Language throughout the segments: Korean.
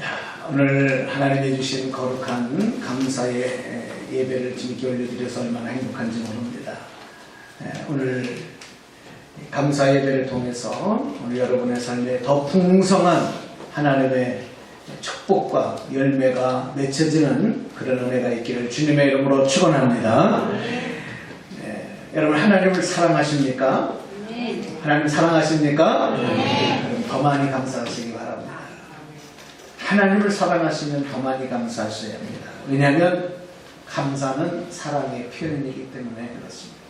야, 오늘 하나님이 주신 거룩한 감사의 예배를 주님께 올려드려서 얼마나 행복한지 모릅니다. 에, 오늘 감사 예배를 통해서 오늘 여러분의 삶에 더 풍성한 하나님의 축복과 열매가 맺혀지는 그런 은혜가 있기를 주님의 이름으로 축원합니다. 에, 여러분 하나님을 사랑하십니까? 하나님 사랑하십니까? 그럼 더 많이 감사하시기. 하나님을 사랑하시면 더 많이 감사하셔야 합니다. 왜냐하면 감사는 사랑의 표현이기 때문에 그렇습니다.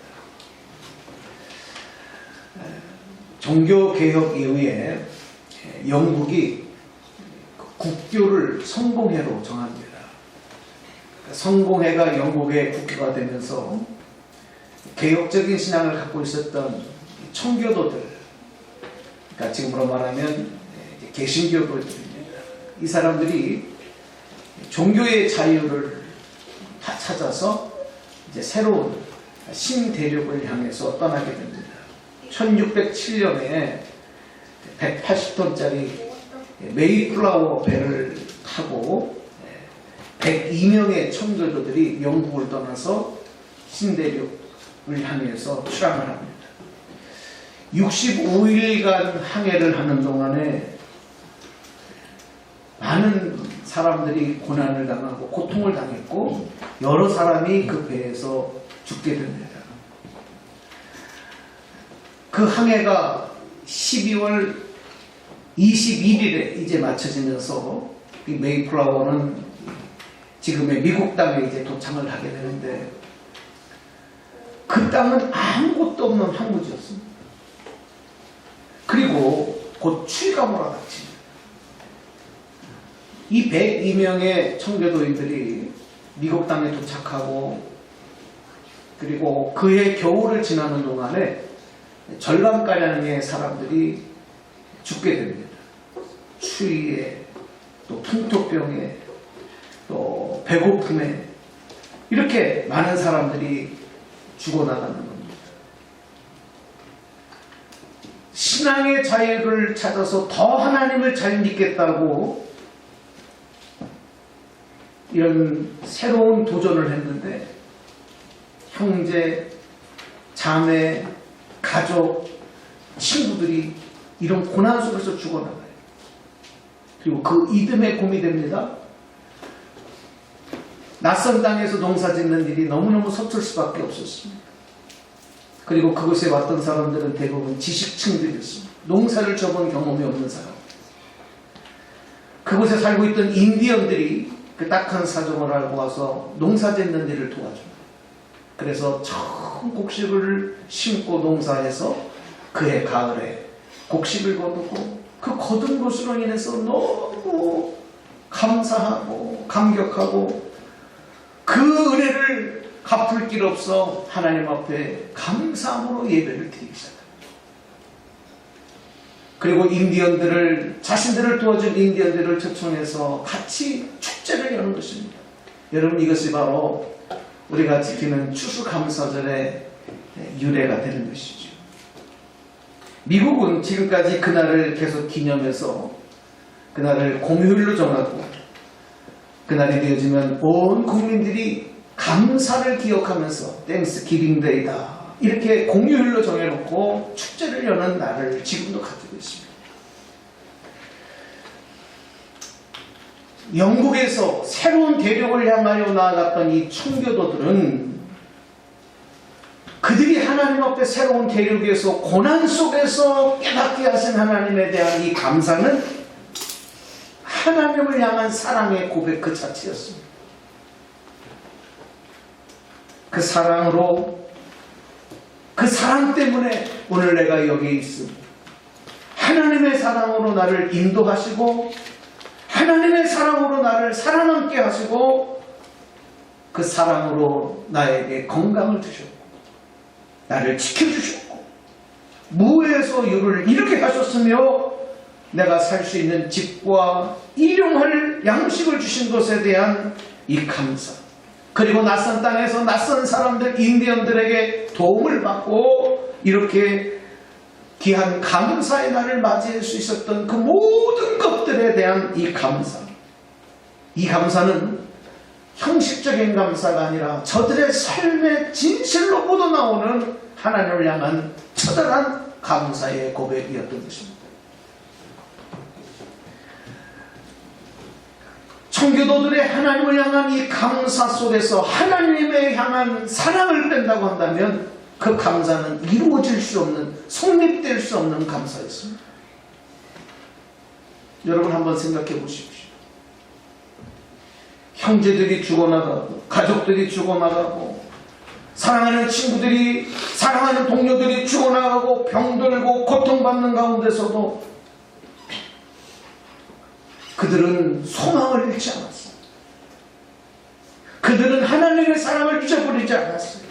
종교 개혁 이후에 영국이 국교를 성공회로 정합니다. 성공회가 영국의 국교가 되면서 개혁적인 신앙을 갖고 있었던 청교도들, 그러니까 지금으로 말하면 이제 개신교도들입니다. 이 사람들이 종교의 자유를 다 찾아서 이제 새로운 신대륙을 향해서 떠나게 됩니다. 1607년에 180톤짜리 메이플라워 배를 타고 102명의 청교도들이 영국을 떠나서 신대륙을 향해서 출항을 합니다. 65일간 항해를 하는 동안에 많은 사람들이 고난을 당하고 고통을 당했고 여러 사람이 그 배에서 죽게 됩니다. 그 항해가 12월 21일에 이제 마쳐지면서 이 메이플라워는 지금의 미국 땅에 이제 도착을 하게 되는데 그 땅은 아무것도 없는 항구지였습니다. 그리고 곧 추위가 몰아닥칩니다. 이 102명의 청교도인들이 미국 땅에 도착하고 그리고 그해 겨울을 지나는 동안에 절반가량의 사람들이 죽게 됩니다. 추위에 또 풍토병에 또 배고픔에 이렇게 많은 사람들이 죽어나가는 겁니다. 신앙의 자유를 찾아서 더 하나님을 잘 믿겠다고 이런 새로운 도전을 했는데 형제, 자매, 가족, 친구들이 이런 고난 속에서 죽어나가요. 그리고 그 이듬해 곰이 됩니다. 낯선 땅에서 농사 짓는 일이 너무너무 서툴 수밖에 없었습니다. 그리고 그곳에 왔던 사람들은 대부분 지식층들이었습니다. 농사를 접은 경험이 없는 사람. 그곳에 살고 있던 인디언들이 그 딱한 사정을 알고 와서 농사 짓는 일을 도와줍니다. 그래서 처음 곡식을 심고 농사해서 그해 가을에 곡식을 거두고 그 거둔 것으로 인해서 너무 감사하고 감격하고 그 은혜를 갚을 길 없어 하나님 앞에 감사함으로 예배를 드리기 시작합니다. 그리고 인디언들을 자신들을 도와준 인디언들을 초청해서 같이 축제를 여는 것입니다. 여러분 이것이 바로 우리가 지키는 추수감사절의 유래가 되는 것이죠. 미국은 지금까지 그날을 계속 기념해서 그날을 공휴일로 정하고 그날이 되어지면 온 국민들이 감사를 기억하면서 땡스 기빙 데이다 이렇게 공휴일로 정해놓고 축제를 여는 날을 지금도 가지고 있습니다. 영국에서 새로운 대륙을 향하여 나아갔던 이 청교도들은 그들이 하나님 앞에 새로운 대륙에서 고난 속에서 깨닫게 하신 하나님에 대한 이 감사는 하나님을 향한 사랑의 고백 그 자체였습니다. 그 사랑으로 그 사랑 때문에 오늘 내가 여기 있습니다. 하나님의 사랑으로 나를 인도하시고 하나님의 사랑으로 나를 살아남게 하시고 그 사랑으로 나에게 건강을 주셨고 나를 지켜주셨고 무에서 유를 이렇게 하셨으며 내가 살 수 있는 집과 일용할 양식을 주신 것에 대한 이 감사 그리고 낯선 땅에서 낯선 사람들 인디언들에게 도움을 받고 이렇게 귀한 감사의 날을 맞이할 수 있었던 그 모든 것들에 대한 이 감사 이 감사는 형식적인 감사가 아니라 저들의 삶의 진실로 묻어나오는 하나님을 향한 처절한 감사의 고백이었던 것입니다. 청교도들의 하나님을 향한 이 감사 속에서 하나님의 향한 사랑을 뺀다고 한다면 그 감사는 이루어질 수 없는, 성립될 수 없는 감사였습니다. 여러분 한번 생각해 보십시오. 형제들이 죽어나가고, 가족들이 죽어나가고, 사랑하는 친구들이, 사랑하는 동료들이 죽어나가고, 병들고, 고통받는 가운데서도 그들은 소망을 잃지 않았어요. 그들은 하나님의 사랑을 잊어버리지 않았어요.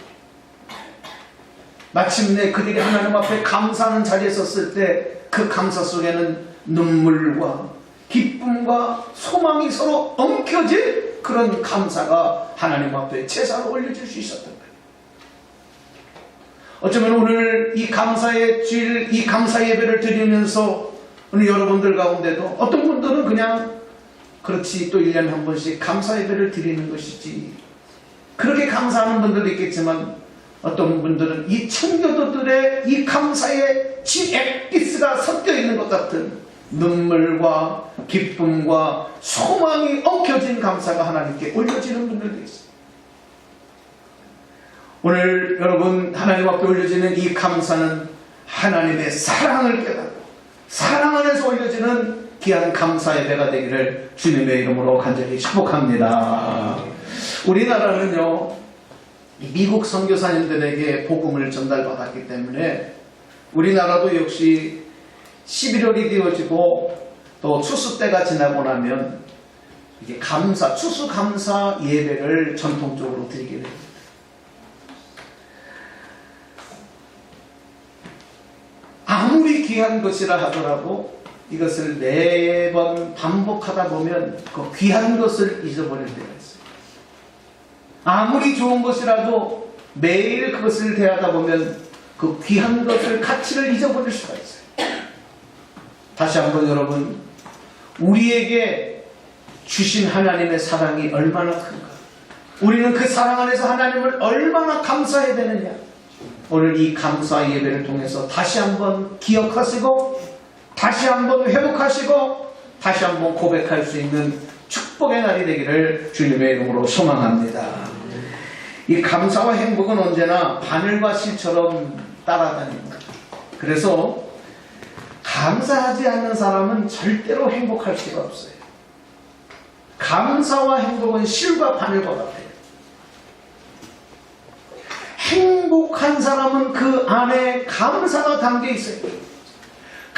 마침내 그들이 하나님 앞에 감사하는 자리에 섰을 때 그 감사 속에는 눈물과 기쁨과 소망이 서로 엉켜진 그런 감사가 하나님 앞에 제사로 올려질 수 있었던 거예요. 어쩌면 오늘 이 감사의 주일, 이 감사 예배를 드리면서 오늘 여러분들 가운데도 어떤 분들은 그냥 그렇지 또 1년에 한 번씩 감사 예배를 드리는 것이지 그렇게 감사하는 분들도 있겠지만 어떤 분들은 이 청교도들의 이 감사의 지엑기스가 섞여 있는 것 같은 눈물과 기쁨과 소망이 엉켜진 감사가 하나님께 올려지는 분들도 있어요. 오늘 여러분 하나님 앞에 올려지는 이 감사는 하나님의 사랑을 깨닫고 사랑 안에서 올려지는 귀한 감사 예배가 되기를 주님의 이름으로 간절히 축복합니다. 우리나라는요 미국 선교사님들에게 복음을 전달받았기 때문에 우리나라도 역시 11월이 되어지고 또 추수 때가 지나고 나면 이게 감사, 추수 감사 예배를 전통적으로 드리게 됩니다. 아무리 귀한 것이라 하더라도 이것을 매번 반복하다 보면 그 귀한 것을 잊어버릴 때가 있어요. 아무리 좋은 것이라도 매일 그것을 대하다 보면 그 귀한 것을 가치를 잊어버릴 수가 있어요. 다시 한번 여러분 우리에게 주신 하나님의 사랑이 얼마나 큰가 우리는 그 사랑 안에서 하나님을 얼마나 감사해야 되느냐 오늘 이 감사 예배를 통해서 다시 한번 기억하시고 다시 한번 회복하시고 다시 한번 고백할 수 있는 축복의 날이 되기를 주님의 이름으로 소망합니다. 이 감사와 행복은 언제나 바늘과 실처럼 따라다닙니다. 그래서 감사하지 않는 사람은 절대로 행복할 수가 없어요. 감사와 행복은 실과 바늘과 같아요. 행복한 사람은 그 안에 감사가 담겨 있어요.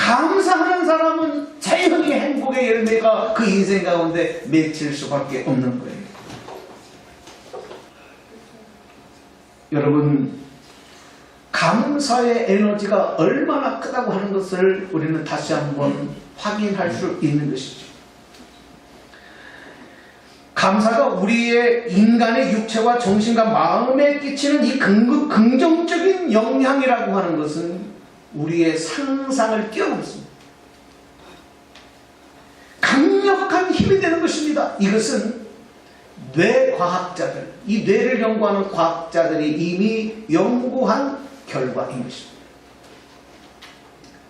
감사하는 사람은 자연히 행복의 열매가 그 인생 가운데 맺힐 수밖에 없는 거예요. 여러분, 감사의 에너지가 얼마나 크다고 하는 것을 우리는 다시 한번 확인할 수 있는 것이죠. 감사가 우리의 인간의 육체와 정신과 마음에 끼치는 이 긍, 긍정적인 영향이라고 하는 것은 우리의 상상을 뛰어넘습니다. 강력한 힘이 되는 것입니다. 이것은 뇌과학자들, 이 뇌를 연구하는 과학자들이 이미 연구한 결과인 것입니다.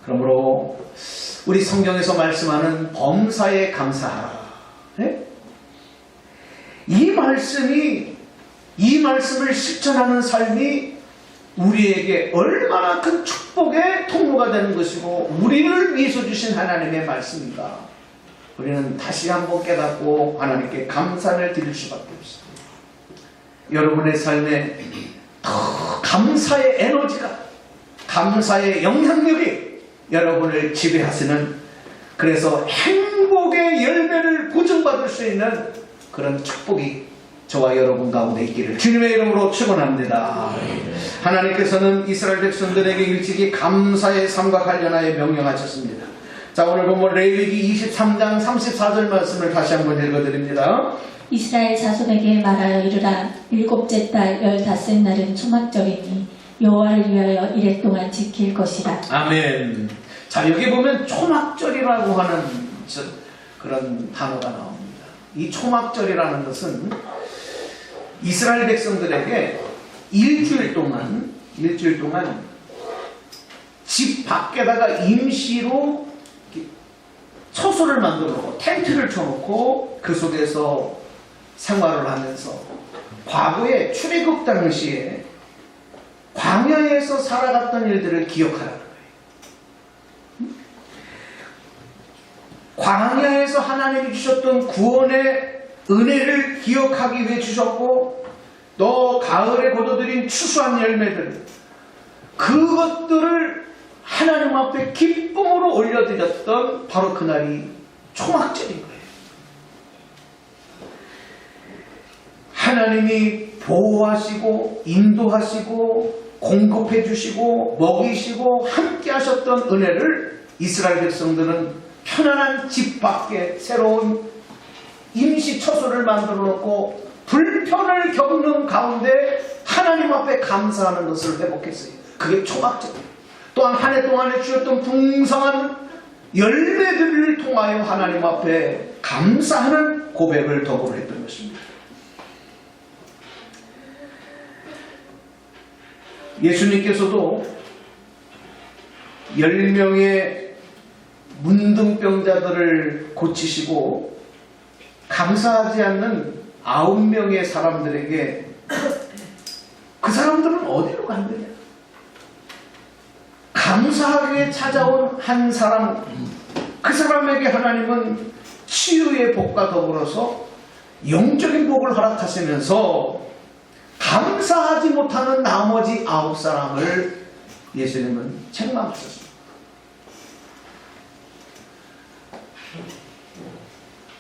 그러므로 우리 성경에서 말씀하는 범사에 감사하라. 네? 이 말씀이 이 말씀을 실천하는 삶이 우리에게 얼마나 큰 축복의 통로가 되는 것이고 우리를 위해서 주신 하나님의 말씀인가 우리는 다시 한번 깨닫고 하나님께 감사를 드릴 수밖에 없습니다. 여러분의 삶에 더 감사의 에너지가 감사의 영향력이 여러분을 지배하시는 그래서 행복의 열매를 보증받을 수 있는 그런 축복이 저와 여러분 가운데 있기를 주님의 이름으로 축원합니다. 하나님께서는 이스라엘 백성들에게 일찍이 감사의 삶과 관련하여 명령하셨습니다. 자 오늘 본문 레위기 23장 34절 말씀을 다시 한번 읽어드립니다. 이스라엘 자손에게 말하여 이르라 일곱째 달 열다섯 날은 초막절이니 여호와를 위하여 이래 동안 지킬 것이라 아멘. 자 여기 보면 초막절이라고 하는 저- 그런 단어가 나옵니다. 이 초막절이라는 것은 이스라엘 백성들에게 일주일 동안 일주일 동안 집 밖에다가 임시로 처소를 만들어 놓고 텐트를 쳐놓고 그 속에서 생활을 하면서 과거에 출애굽 당시에 광야에서 살아갔던 일들을 기억하라는 거예요. 광야에서 하나님이 주셨던 구원의 은혜를 기억하기 위해 주셨고 또 가을에 거둬들인 추수한 열매들 그것들을 하나님 앞에 기쁨으로 올려드렸던 바로 그날이 초막절인 거예요. 하나님이 보호하시고 인도하시고 공급해 주시고 먹이시고 함께 하셨던 은혜를 이스라엘 백성들은 편안한 집 밖에 새로운 임시 처소를 만들어 놓고 불편을 겪는 가운데 하나님 앞에 감사하는 것을 회복했어요. 그게 초막절이에요. 또한 한 해 동안에 주셨던 풍성한 열매들을 통하여 하나님 앞에 감사하는 고백을 더불어 했던 것입니다. 예수님께서도 10명의 문둥병자들을 고치시고 감사하지 않는 9명의 사람들에게 그 사람들은 어디로 간대냐? 감사하게 찾아온 한 사람, 그 사람에게 하나님은 치유의 복과 더불어서 영적인 복을 허락하시면서 감사하지 못하는 나머지 아홉 사람을 예수님은 책망하셨습니다.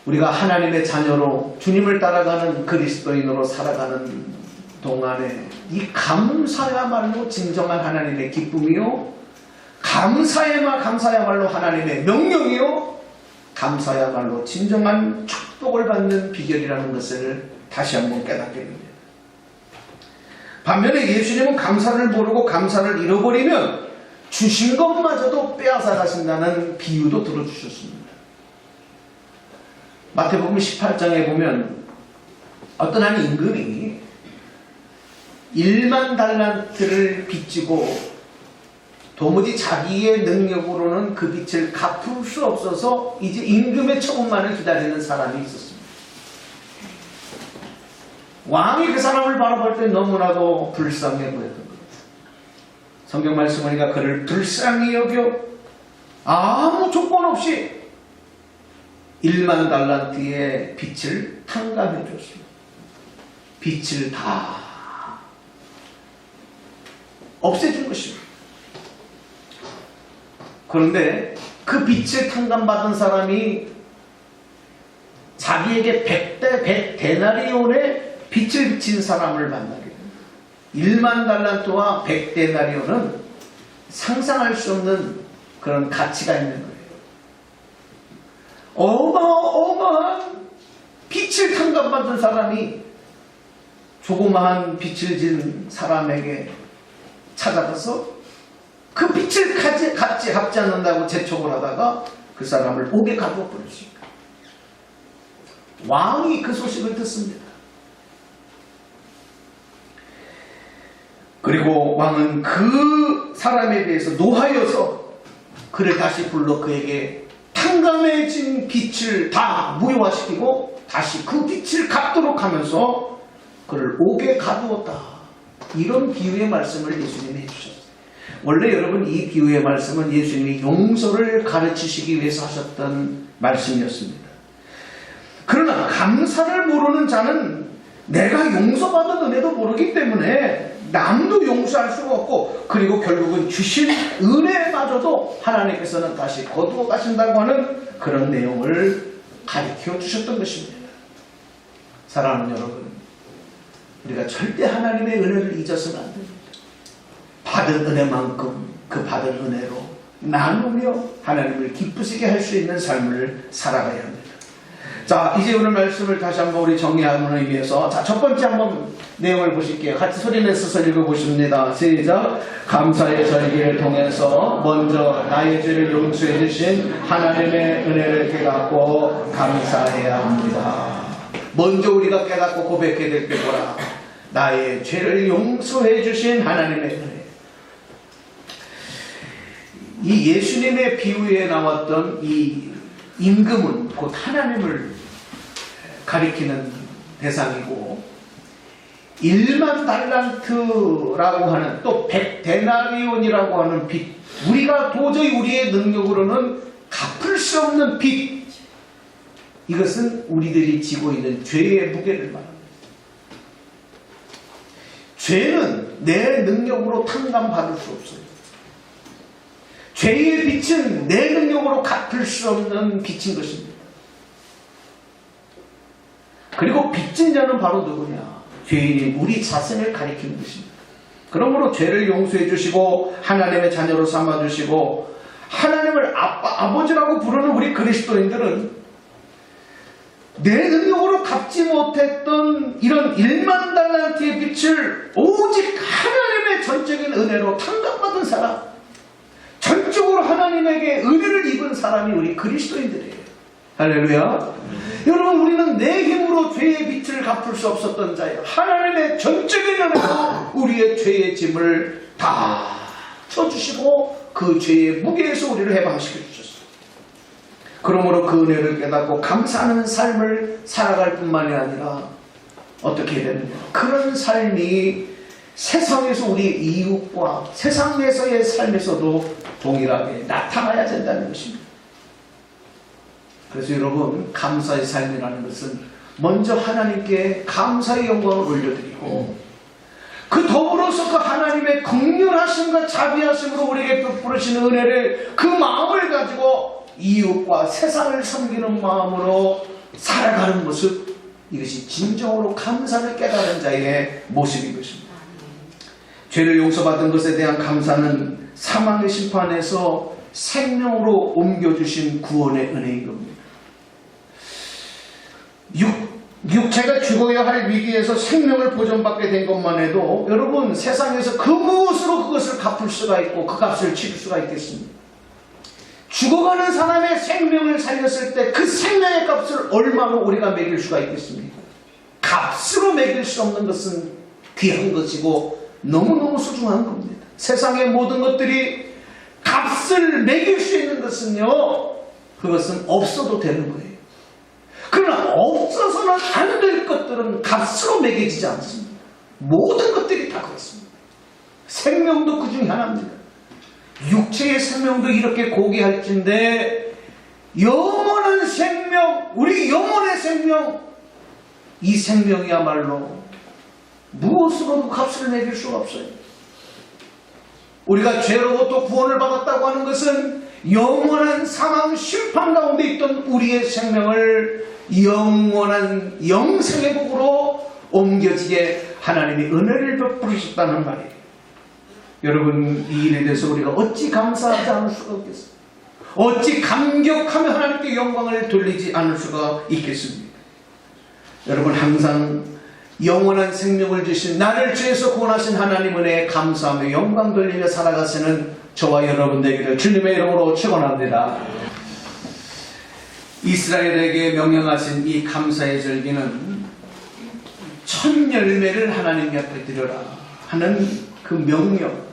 우리가 하나님의 자녀로 주님을 따라가는 그리스도인으로 살아가는 동안에 이 감사야말로 진정한 하나님의 기쁨이요 감사야말 감사야말로 하나님의 명령이요 감사야말로 진정한 축복을 받는 비결이라는 것을 다시 한번 깨닫게 됩니다. 반면에 예수님은 감사를 모르고 감사를 잃어버리면 주신 것마저도 빼앗아 가신다는 비유도 들어주셨습니다. 마태복음 18장에 보면 어떤 한 임금이 1만 달란트를 빚지고 도무지 자기의 능력으로는 그 빚을 갚을 수 없어서 이제 임금의 처분만을 기다리는 사람이 있었습니다. 왕이 그 사람을 바라볼 때 너무나도 불쌍해 보였던 겁니다. 성경 말씀 보니까 그를 불쌍히 여겨 아무 조건 없이 1만 달란트의 빚을 탕감해 줬습니다. 빚을 다 없애준 것입니다. 그런데 그 빚을 탕감받은 사람이 자기에게 100대 100 데나리온의 빚을 빚진 사람을 만나게 됩니다. 1만 달란트와 100 데나리온은 상상할 수 없는 그런 가치가 있는 거예요. 어마어마한 빛을 탕감받은 사람이 조그마한 빛을 진 사람에게 찾아가서 그 빛을 갖지, 갖지 갚지 않는다고 재촉을 하다가 그 사람을 옥에 가두어 버렸습니다. 왕이 그 소식을 듣습니다. 그리고 왕은 그 사람에 대해서 노하여서 그를 다시 불러 그에게 탕감해진 빛을 다 무효화시키고 다시 그 빛을 갚도록 하면서 그를 옥에 가두었다. 이런 비유의 말씀을 예수님이 해주셨어요. 원래 여러분 이 비유의 말씀은 예수님이 용서를 가르치시기 위해서 하셨던 말씀이었습니다. 그러나 감사를 모르는 자는 내가 용서받은 은혜도 모르기 때문에 남도 용서할 수가 없고 그리고 결국은 주신 은혜마저도 하나님께서는 다시 거두어 가신다고 하는 그런 내용을 가르쳐 주셨던 것입니다. 사랑하는 여러분, 우리가 절대 하나님의 은혜를 잊어서는 안 됩니다. 받은 은혜만큼 그 받은 은혜로 나누며 하나님을 기쁘시게 할 수 있는 삶을 살아가야 합니다. 자, 이제 오늘 말씀을 다시 한번 우리 정리하는 의미에서 자, 첫 번째 한번 내용을 보실게요. 같이 소리내서 읽어보십니다. 시작. 감사의 절기를 통해서 먼저 나의 죄를 용서해 주신 하나님의 은혜를 깨닫고 감사해야 합니다. 먼저 우리가 깨닫고 고백해야 될 게 뭐라? 나의 죄를 용서해 주신 하나님의 은혜. 이 예수님의 비유에 나왔던 이 임금은 곧 하나님을 가리키는 대상이고 1만 달란트라고 하는 또 100데나리온이라고 하는 빚 우리가 도저히 우리의 능력으로는 갚을 수 없는 빚 이것은 우리들이 지고 있는 죄의 무게를 말합니다. 죄는 내 능력으로 탕감받을 수 없어요. 죄의 빚은 내 능력으로 갚을 수 없는 빚인 것입니다. 그리고 빚진 자는 바로 누구냐? 죄인이 우리 자신을 가리키는 것입니다. 그러므로 죄를 용서해 주시고 하나님의 자녀로 삼아 주시고 하나님을 아빠, 아버지라고 부르는 우리 그리스도인들은 내 능력으로 갚지 못했던 이런 1만 달란트의 빛을 오직 하나님의 전적인 은혜로 탕감받은 사람 전적으로 하나님에게 은혜를 입은 사람이 우리 그리스도인들이에요. 할렐루야. 여러분 우리는 내 힘으로 죄의 빛을 갚을 수 없었던 자예요. 하나님의 전적인 은혜로 우리의 죄의 짐을 다 쳐주시고 그 죄의 무게에서 우리를 해방시켜 주셨어요. 그러므로 그 은혜를 깨닫고 감사하는 삶을 살아갈 뿐만이 아니라 어떻게 해야 되느냐. 그런 삶이 세상에서 우리 이웃과 세상에서의 삶에서도 동일하게 나타나야 된다는 것입니다. 그래서 여러분 감사의 삶이라는 것은 먼저 하나님께 감사의 영광을 올려드리고 그 더불어서 그 하나님의 극렬하심과 자비하심으로 우리에게 베푸시는 은혜를 그 마음을 가지고 이웃과 세상을 섬기는 마음으로 살아가는 모습 이것이 진정으로 감사를 깨달은 자의 모습인 것입니다. 죄를 용서받은 것에 대한 감사는 사망의 심판에서 생명으로 옮겨주신 구원의 은혜인 겁니다. 육, 육체가 죽어야 할 위기에서 생명을 보존받게 된 것만 해도 여러분 세상에서 그 무엇으로 그것을 갚을 수가 있고 그 값을 치를 수가 있겠습니까? 죽어가는 사람의 생명을 살렸을 때 그 생명의 값을 얼마나 우리가 매길 수가 있겠습니까? 값으로 매길 수 없는 것은 귀한 것이고 너무너무 소중한 겁니다. 세상의 모든 것들이 값을 매길 수 있는 것은요, 그것은 없어도 되는 거예요. 그러나 없어서는 안 될 것들은 값으로 매겨지지 않습니다. 모든 것들이 다 그렇습니다. 생명도 그 중에 하나입니다. 육체의 생명도 이렇게 고귀할진데 영원한 생명, 우리 영혼의 생명, 이 생명이야말로 무엇으로도 값을 매길 수가 없어요. 우리가 죄로부터 구원을 받았다고 하는 것은 영원한 사망 심판 가운데 있던 우리의 생명을 영원한 영생의 복으로 옮겨지게 하나님이 은혜를 베푸셨다는 말이에요. 여러분 이 일에 대해서 우리가 어찌 감사하지 않을 수가 없겠습니까? 어찌 감격하며 하나님께 영광을 돌리지 않을 수가 있겠습니까? 여러분 항상 영원한 생명을 주신 나를 죄에서 구원하신 하나님 은혜에 감사하며 영광 돌리며 살아가시는 저와 여러분 되기를 주님의 이름으로 축원합니다. 이스라엘에게 명령하신 이 감사의 절기는 첫 열매를 하나님 앞에 드려라 하는 그 명령,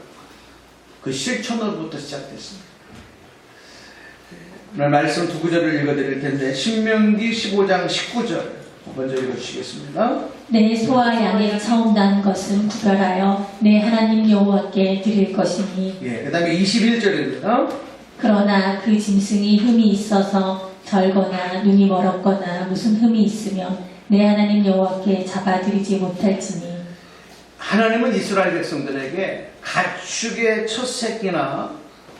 그 실천으로부터 시작됐습니다. 오늘 말씀 두 구절을 읽어드릴 텐데 신명기 15장 19절 먼저 읽어주시겠습니다. 내 소와 양의 처음 난 것은 구별하여 내 하나님 여호와께 드릴 것이니 예, 그 다음에 21절입니다. 그러나 그 짐승이 흠이 있어서 절거나 눈이 멀었거나 무슨 흠이 있으면 내 하나님 여호와께 잡아드리지 못할지니 하나님은 이스라엘 백성들에게 가축의 첫 새끼나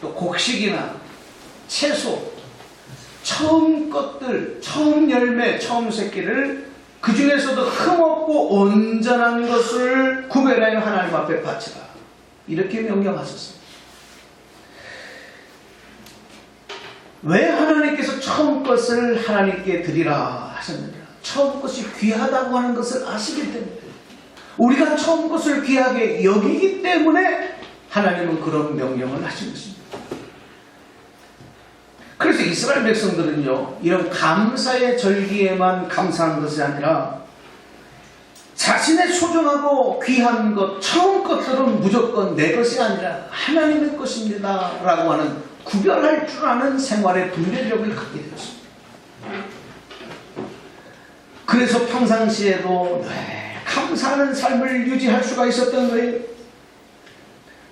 또 곡식이나 채소, 처음 것들, 처음 열매, 처음 새끼를 그 중에서도 흠없고 온전한 것을 구별하여 하나님 앞에 바치라. 이렇게 명령하셨습니다. 왜 하나님께서 처음 것을 하나님께 드리라 하셨느냐? 처음 것이 귀하다고 하는 것을 아시기 때문에 우리가 처음 것을 귀하게 여기기 때문에 하나님은 그런 명령을 하신 것입니다. 그래서 이스라엘 백성들은요, 이런 감사의 절기에만 감사하는 것이 아니라 자신의 소중하고 귀한 것, 처음 것들은 무조건 내 것이 아니라 하나님의 것입니다. 라고 하는 구별할 줄 아는 생활의 분별력을 갖게 되었습니다. 그래서 평상시에도 네, 감사하는 삶을 유지할 수가 있었던 거예요.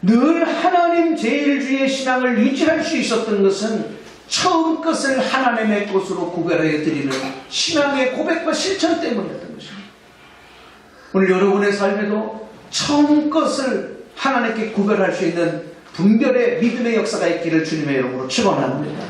늘 하나님 제일주의 신앙을 유지할 수 있었던 것은 처음 것을 하나님의 것으로 구별해 드리는 신앙의 고백과 실천 때문이었던 것입니다. 오늘 여러분의 삶에도 처음 것을 하나님께 구별할 수 있는 분별의 믿음의 역사가 있기를 주님의 이름으로 축원합니다.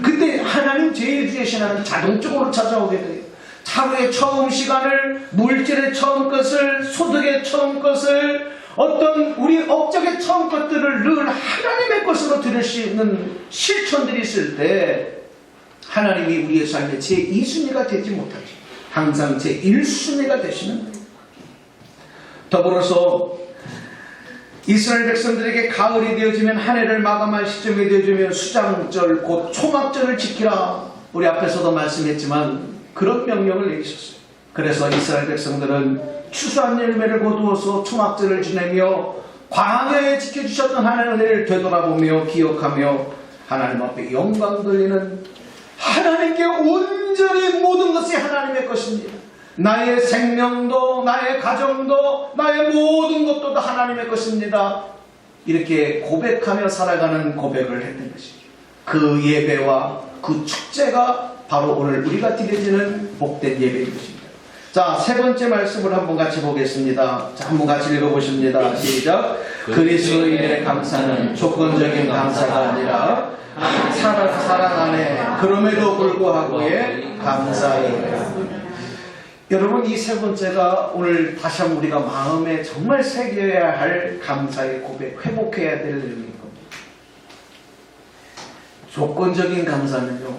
그때 하나님 제일주의 신앙은 자동적으로 찾아오게 돼요. 하루의 처음 시간을 물질의 처음 것을 소득의 처음 것을 어떤 우리 업적의 처음 것들을 늘 하나님의 것으로 드릴 수 있는 실천들이 있을 때 하나님이 우리의 삶의 제2순위가 되지 못하죠. 항상 제1순위가 되시는. 더불어서 이스라엘 백성들에게 가을이 되어지면 한 해를 마감할 시점이 되어지면 수장절 곧 초막절을 지키라 우리 앞에서도 말씀했지만 그런 명령을 내리셨어요. 그래서 이스라엘 백성들은 추수한 열매를 거두어서 초막절을 지내며 광야에 지켜주셨던 하나님의 은혜를 되돌아보며 기억하며 하나님 앞에 영광 돌리는 하나님께 온전히 모든 것이 하나님의 것입니다. 나의 생명도 나의 가정도 나의 모든 것도 다 하나님의 것입니다. 이렇게 고백하며 살아가는 고백을 했던 것이죠. 그 예배와 그 축제가 바로 오늘 우리가 드려지는 복된 예배인 것입니다. 자, 세 번째 말씀을 한번 같이 보겠습니다. 자, 한번 같이 읽어보십니다. 시작. 그리스도인의 감사는 조건적인 감사가 아니라 사랑, 사랑 안에 그럼에도 불구하고의 감사이에요. 여러분 이 세 번째가 오늘 다시 한번 우리가 마음에 정말 새겨야 할 감사의 고백, 회복해야 될 내용인 겁니다. 조건적인 감사는요,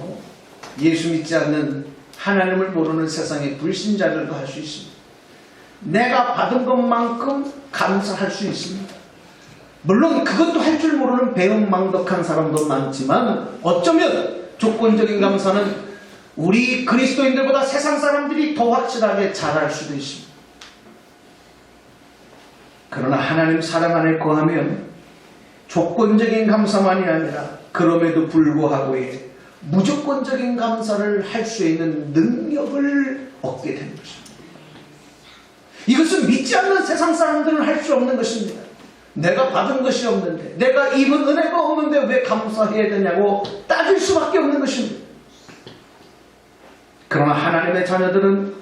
예수 믿지 않는 하나님을 모르는 세상의 불신자들도 할 수 있습니다. 내가 받은 것만큼 감사할 수 있습니다. 물론 그것도 할 줄 모르는 배은망덕한 사람도 많지만 어쩌면 조건적인 감사는 우리 그리스도인들보다 세상 사람들이 더 확실하게 잘할 수도 있습니다. 그러나 하나님 사랑 안에 거하면 조건적인 감사만이 아니라 그럼에도 불구하고의 무조건적인 감사를 할 수 있는 능력을 얻게 되는 것입니다. 이것은 믿지 않는 세상 사람들은 할 수 없는 것입니다. 내가 받은 것이 없는데, 내가 입은 은혜가 없는데 왜 감사해야 되냐고 따질 수밖에 없는 것입니다. 그러나 하나님의 자녀들은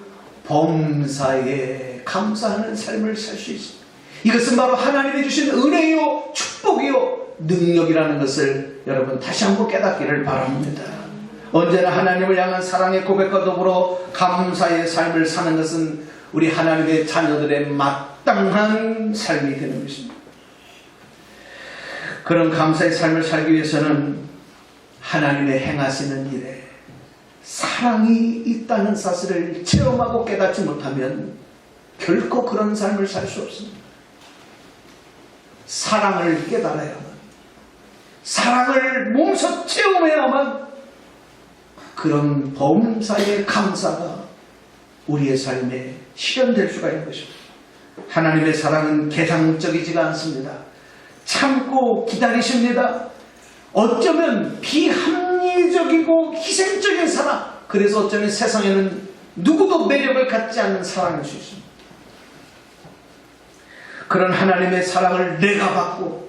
범사에 감사하는 삶을 살 수 있습니다. 이것은 바로 하나님이 주신 은혜요, 축복이요, 능력이라는 것을 여러분 다시 한번 깨닫기를 바랍니다. 언제나 하나님을 향한 사랑의 고백과 더불어 감사의 삶을 사는 것은 우리 하나님의 자녀들의 마땅한 삶이 되는 것입니다. 그런 감사의 삶을 살기 위해서는 하나님의 행하시는 일에 사랑이 있다는 사실을 체험하고 깨닫지 못하면 결코 그런 삶을 살 수 없습니다. 사랑을 깨달아야만, 사랑을 몸소 체험해야만 그런 범사의 감사가 우리의 삶에 실현될 수가 있는 것입니다. 하나님의 사랑은 계상적이지가 않습니다. 참고 기다리십니다. 어쩌면 비합리적이고 희생적인 사랑. 그래서 어쩌면 세상에는 누구도 매력을 갖지 않는 사랑일 수 있습니다. 그런 하나님의 사랑을 내가 받고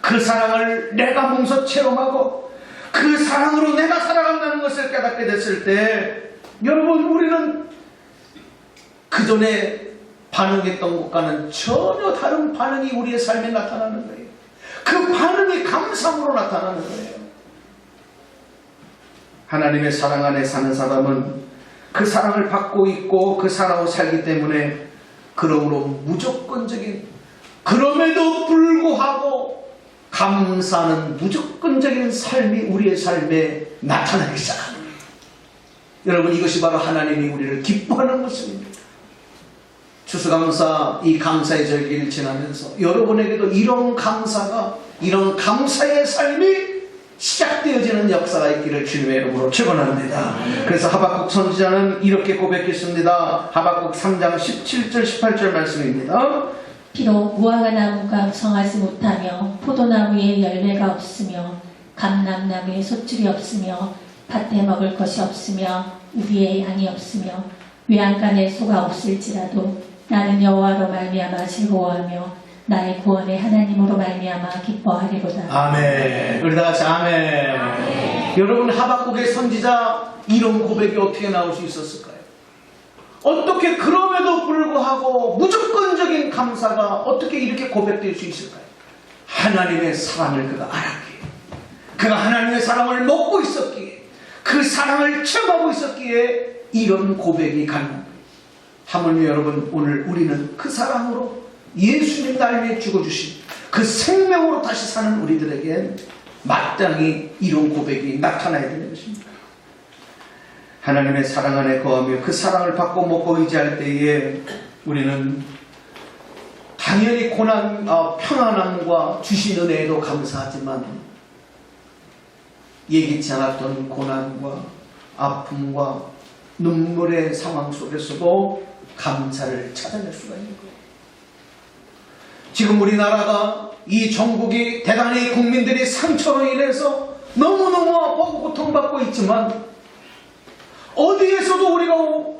그 사랑을 내가 몸소 체험하고 그 사랑으로 내가 살아간다는 것을 깨닫게 됐을 때 여러분 우리는 그 전에 반응했던 것과는 전혀 다른 반응이 우리의 삶에 나타나는 거예요. 그 반응이 감상으로 나타나는 거예요. 하나님의 사랑 안에 사는 사람은 그 사랑을 받고 있고 그 사랑으로 살기 때문에 그러므로 무조건적인 그럼에도 불구하고 감사는 무조건적인 삶이 우리의 삶에 나타나기 시작합니다. 여러분 이것이 바로 하나님이 우리를 기뻐하는 모습입니다. 추수감사 이 감사의 절기를 지나면서 여러분에게도 이런 감사가 이런 감사의 삶이 시작되어지는 역사가 있기를 주님의 이름으로 축원합니다. 그래서 하박국 선지자는 이렇게 고백했습니다. 하박국 3장 17절 18절 말씀입니다. 비록 무화과 나무가 성하지 못하며 포도나무에 열매가 없으며 감람나무에 소출이 없으며 밭에 먹을 것이 없으며 우리의 양이 없으며 외양간에 소가 없을지라도 나는 여호와로 말미암아 즐거워하며 나의 구원의 하나님으로 말미암아 기뻐하리로다. 아멘. 우리 다 같이 아멘. 여러분 하박국의 선지자 이런 고백이 어떻게 나올 수 있었을까요? 어떻게 그럼에도 불구하고 무조건적인 감사가 어떻게 이렇게 고백될 수 있을까요? 하나님의 사랑을 그가 알았기에 그가 하나님의 사랑을 먹고 있었기에 그 사랑을 체험하고 있었기에 이런 고백이 거예요. 하물며 여러분 오늘 우리는 그 사랑으로 예수님 날에 죽어주신 그 생명으로 다시 사는 우리들에겐 마땅히 이런 고백이 나타나야 되는 것입니다. 하나님의 사랑 안에 거하며 그 사랑을 받고 먹고 의지할 때에 우리는 당연히 고난, 어, 평안함과 주신 은혜에도 감사하지만 예기치 않았던 고난과 아픔과 눈물의 상황 속에서도 감사를 찾아낼 수가 있는 거예요. 지금 우리나라가 이 전국이 대단히 국민들이 상처로 인해서 너무너무 아파하고 고통받고 있지만 어디에서도 우리가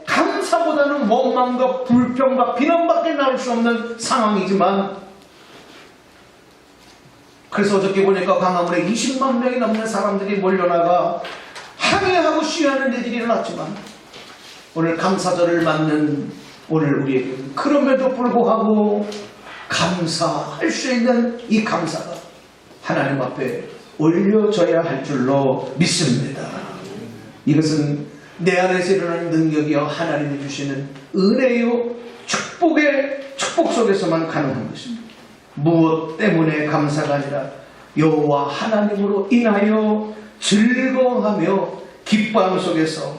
감사보다는 원망과 불평과 비난밖에 나올 수 없는 상황이지만 그래서 어저께 보니까 광화문에 20만 명이 넘는 사람들이 몰려나가 항의하고 시위하는 일들이 일어났지만 오늘 감사절을 맞는 오늘 우리에게 그럼에도 불구하고 감사할 수 있는 이 감사가 하나님 앞에 올려져야 할 줄로 믿습니다. 이것은 내 안에서 일어나는 능력이요 하나님이 주시는 은혜요 축복의 축복 속에서만 가능한 것입니다. 무엇 때문에 감사가 아니라 여호와 하나님으로 인하여 즐거워하며 기뻐함 속에서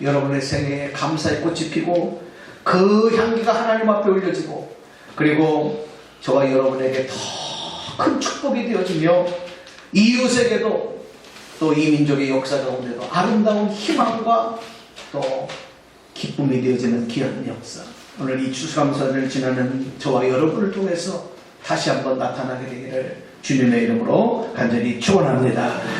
여러분의 생애에 감사의 꽃이 피고 그 향기가 하나님 앞에 올려지고 그리고 저와 여러분에게 더 큰 축복이 되어지며 이웃에게도 또 이 민족의 역사 가운데도 아름다운 희망과 또 기쁨이 되어지는 귀한 역사. 오늘 이 추수감사를 지나는 저와 여러분을 통해서 다시 한번 나타나게 되기를 주님의 이름으로 간절히 축원합니다.